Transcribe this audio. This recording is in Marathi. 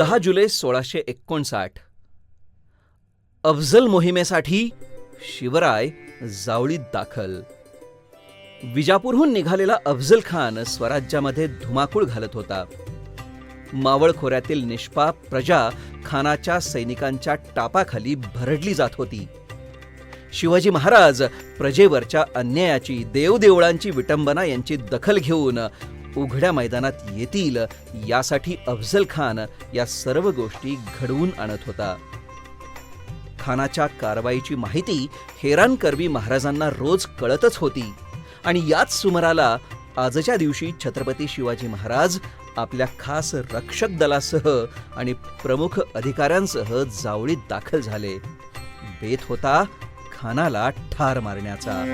दहा जुलै सोळाशे एकोणसाठ. अफजल मोहिमेसाठी शिवराय जावळीत दाखल. विजापूरहून निघालेला अफजल खान स्वराज्यामध्ये धुमाकूळ घालत होता. मावळ खोऱ्यातील निष्पाप प्रजा खानाच्या सैनिकांच्या टापाखाली भरडली जात होती. शिवाजी महाराज प्रजेवरच्या अन्यायाची देवदेवळांची विटंबना यांची दखल घेऊन उघड्या मैदानात येतील यासाठी अफजल खान या सर्व गोष्टी घडवून आणत होता. खानाच्या कारवाईची माहिती हेरान करवी महाराजांना रोज कळतच होती. आणि याच सुमाराला आजच्या दिवशी छत्रपती शिवाजी महाराज आपल्या खास रक्षक दलासह आणि प्रमुख अधिकाऱ्यांसह जावळीत दाखल झाले. बेत होता खानाला ठार मारण्याचा.